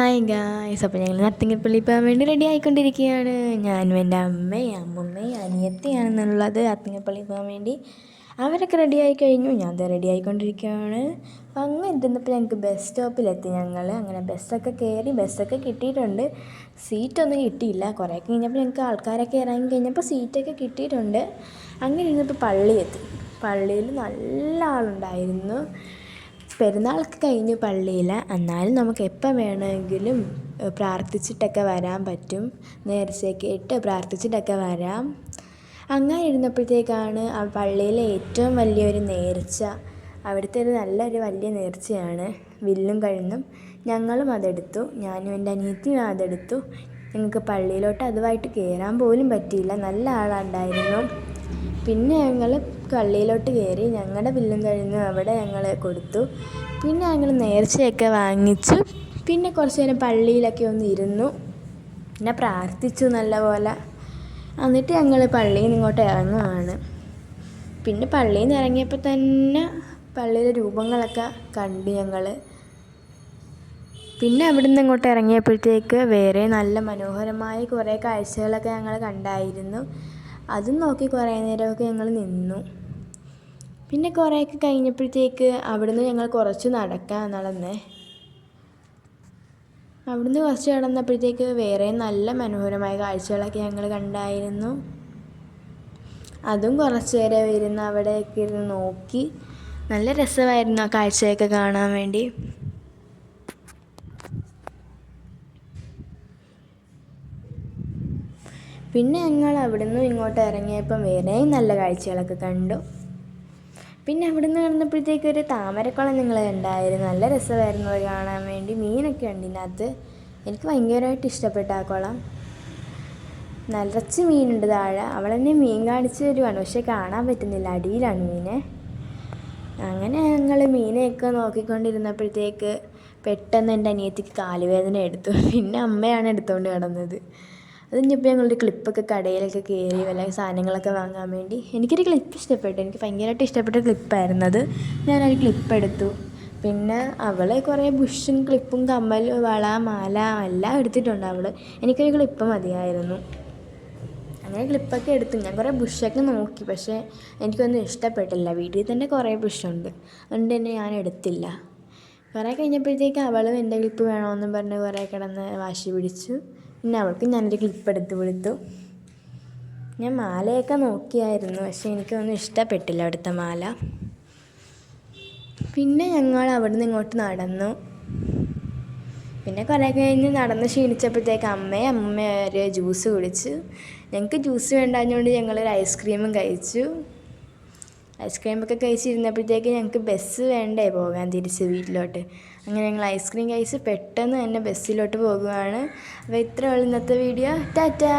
Hi guys അപ്പോൾ ഞങ്ങൾ നത്തിങ്ങപ്പള്ളി പോകാൻ വേണ്ടി റെഡി ആയിക്കൊണ്ടിരിക്കുകയാണ്. ഞാനും എന്റെ അമ്മയും അമ്മമ്മയും അനിയത്തിയാണെന്നുള്ളത് അത്തിങ്ങപ്പള്ളി പോകാൻ വേണ്ടി അവരൊക്കെ റെഡി ആയി കഴിഞ്ഞു ഞാൻ അത് റെഡി ആയിക്കൊണ്ടിരിക്കുകയാണ്. അപ്പോൾ അങ്ങ് എത്തുന്നപ്പോൾ ഞങ്ങൾക്ക് ബസ് സ്റ്റോപ്പിലെത്തി ഞങ്ങൾ അങ്ങനെ ബസ്സൊക്കെ കയറി ബസ്സൊക്കെ കിട്ടിയിട്ടുണ്ട്. സീറ്റൊന്നും കിട്ടിയില്ല. കുറേ കഴിഞ്ഞപ്പോൾ ഞങ്ങൾക്ക് ആൾക്കാരൊക്കെ ഇറങ്ങി കഴിഞ്ഞപ്പോൾ സീറ്റൊക്കെ കിട്ടിയിട്ടുണ്ട്. അങ്ങനെ ഇരുന്നപ്പോൾ പള്ളിയെത്തി. പള്ളിയിൽ നല്ല ആളുണ്ടായിരുന്നു. പെരുന്നാളൊക്കെ കഴിഞ്ഞ് പള്ളിയിൽ എന്നാലും നമുക്ക് എപ്പോൾ വേണമെങ്കിലും പ്രാർത്ഥിച്ചിട്ടൊക്കെ വരാൻ പറ്റും. നേർച്ചയൊക്കെ ഇട്ട് പ്രാർത്ഥിച്ചിട്ടൊക്കെ വരാം. അങ്ങനെ ഇരുന്നപ്പോഴത്തേക്കാണ് ആ പള്ളിയിലെ ഏറ്റവും വലിയൊരു നേർച്ച. അവിടുത്തെ ഒരു നല്ലൊരു വലിയ നേർച്ചയാണ്. വില്ലും കഴുന്നും. ഞങ്ങളും അതെടുത്തു. ഞാനും എന്റെ അനിയത്തിയും അതെടുത്തു. ഞങ്ങൾക്ക് പള്ളിയിലോട്ട് അതുമായിട്ട് കയറാൻ പോലും പറ്റിയില്ല. നല്ല ആളുണ്ടായിരുന്നു പിന്നെ ഞങ്ങൾ കള്ളിയിലോട്ട് കയറി ഞങ്ങളുടെ ബില്ലും കഴിഞ്ഞ് അവിടെ ഞങ്ങൾ കൊടുത്തു. പിന്നെ ഞങ്ങൾ നേർച്ചയൊക്കെ വാങ്ങിച്ചു. പിന്നെ കുറച്ച് നേരം പള്ളിയിലൊക്കെ ഒന്ന് ഇരുന്നു. പിന്നെ പ്രാർത്ഥിച്ചു നല്ലപോലെ എന്നിട്ട് ഞങ്ങൾ പള്ളിയിൽ നിന്ന് ഇങ്ങോട്ട് ഇറങ്ങുവാണ്. പിന്നെ പള്ളിയിൽ നിന്ന് ഇറങ്ങിയപ്പോൾ തന്നെ പള്ളിയിലെ രൂപങ്ങളൊക്കെ കണ്ടു ഞങ്ങൾ പിന്നെ അവിടെ നിന്ന് ഇങ്ങോട്ട് ഇറങ്ങിയപ്പോഴത്തേക്ക് വേറെ നല്ല മനോഹരമായ കുറേ കാഴ്ചകളൊക്കെ ഞങ്ങൾ കണ്ടായിരുന്നു. അതും നോക്കി കുറേ നേരമൊക്കെ ഞങ്ങൾ നിന്നു. പിന്നെ കുറേയൊക്കെ കഴിഞ്ഞപ്പോഴത്തേക്ക് അവിടുന്ന് ഞങ്ങൾ കുറച്ച് നടക്കാൻ നടന്നേ അവിടുന്ന് കുറച്ച് നടന്നപ്പോഴത്തേക്ക് വേറെ നല്ല മനോഹരമായ കാഴ്ചകളൊക്കെ ഞങ്ങൾ കണ്ടായിരുന്നു. അതും കുറച്ച് നേരം വരുന്ന അവിടെയൊക്കെ ഇരുന്ന് നോക്കി. നല്ല രസമായിരുന്നു ആ കാഴ്ചയൊക്കെ കാണാൻ വേണ്ടി. പിന്നെ ഞങ്ങൾ അവിടുന്ന് ഇങ്ങോട്ട് ഇറങ്ങിയപ്പം വേറെയും നല്ല കാഴ്ചകളൊക്കെ കണ്ടു. പിന്നെ അവിടുന്ന് കിടന്നപ്പോഴത്തേക്ക് ഒരു താമരക്കുളം ഞങ്ങൾ കണ്ടായിരുന്നു. നല്ല രസമായിരുന്നു അത് കാണാൻ വേണ്ടി. മീനൊക്കെ ഉണ്ട് ഇതിനകത്ത്. എനിക്ക് ഭയങ്കരമായിട്ട് ഇഷ്ടപ്പെട്ട ആ കുളം. നിറച്ച് മീനുണ്ട് താഴെ. അവൾ തന്നെ മീൻ കാണിച്ചു തരുവാണ്. പക്ഷെ കാണാൻ പറ്റുന്നില്ല. അടിയിലാണ് മീനെ. അങ്ങനെ ഞങ്ങൾ മീനെയൊക്കെ നോക്കിക്കൊണ്ടിരുന്നപ്പോഴത്തേക്ക് പെട്ടെന്ന് എന്റെ അനിയത്തിക്ക് കാലുവേദന എടുത്തു. പിന്നെ അമ്മയാണ് എടുത്തുകൊണ്ട് കിടന്നത് അത് കഴിഞ്ഞപ്പോൾ ഞങ്ങളൊരു ക്ലിപ്പൊക്കെ കടയിലൊക്കെ കയറി വല്ല സാധനങ്ങളൊക്കെ വാങ്ങാൻ വേണ്ടി എനിക്കൊരു ക്ലിപ്പ് ഇഷ്ടപ്പെട്ടു. എനിക്ക് ഭയങ്കരമായിട്ട് ഇഷ്ടപ്പെട്ട ക്ലിപ്പായിരുന്നു അത്. ഞാനൊരു ക്ലിപ്പ് എടുത്തു. പിന്നെ അവൾ കുറേ ബുഷും ക്ലിപ്പും കമ്മൽ വള മാല എല്ലാം എടുത്തിട്ടുണ്ട് അവൾ എനിക്കൊരു ക്ലിപ്പ് മതിയായിരുന്നു. അങ്ങനെ ക്ലിപ്പൊക്കെ എടുത്തു. ഞാൻ കുറേ ബുഷൊക്കെ നോക്കി. പക്ഷേ എനിക്കൊന്നും ഇഷ്ടപ്പെട്ടില്ല. വീട്ടിൽ തന്നെ കുറേ ബുഷുണ്ട് അതുകൊണ്ട് തന്നെ ഞാൻ എടുത്തില്ല. കുറേ കഴിഞ്ഞപ്പോഴത്തേക്ക് അവളും എന്റെ ക്ലിപ്പ് വേണമെന്നും പറഞ്ഞ് കുറേ കിടന്ന് വാശി പിടിച്ചു. പിന്നെ അവൾക്ക് ഞാനൊരു ക്ലിപ്പ് എടുത്ത് കൊടുത്തു. ഞാൻ മാലയൊക്കെ നോക്കിയായിരുന്നു പക്ഷേ എനിക്കൊന്നും ഇഷ്ടപ്പെട്ടില്ല അവിടുത്തെ മാല. പിന്നെ ഞങ്ങൾ അവിടെ നിന്ന് ഇങ്ങോട്ട് നടന്നു. പിന്നെ കുറേ കഴിഞ്ഞ് നടന്ന് ക്ഷീണിച്ചപ്പോഴത്തേക്ക് അമ്മയും അമ്മ ഒരു ജ്യൂസ് കുടിച്ചു. ഞങ്ങൾക്ക് ജ്യൂസ് വേണ്ടാഞ്ഞുകൊണ്ട് ഞങ്ങളൊരു ഐസ്ക്രീമും കഴിച്ചു. ഐസ്ക്രീമൊക്കെ കഴിച്ചിരുന്നപ്പോഴത്തേക്ക് ഞങ്ങൾക്ക് ബസ് വേണ്ടേ പോകാൻ തിരിച്ച് വീട്ടിലോട്ട്. അങ്ങനെ ഞങ്ങൾ ഐസ്ക്രീം കഴിച്ച് പെട്ടെന്ന് തന്നെ ബസ്സിലോട്ട് പോകുകയാണ് അപ്പോൾ ഇത്രയുള്ള ഇന്നത്തെ വീഡിയോ ടാറ്റാ!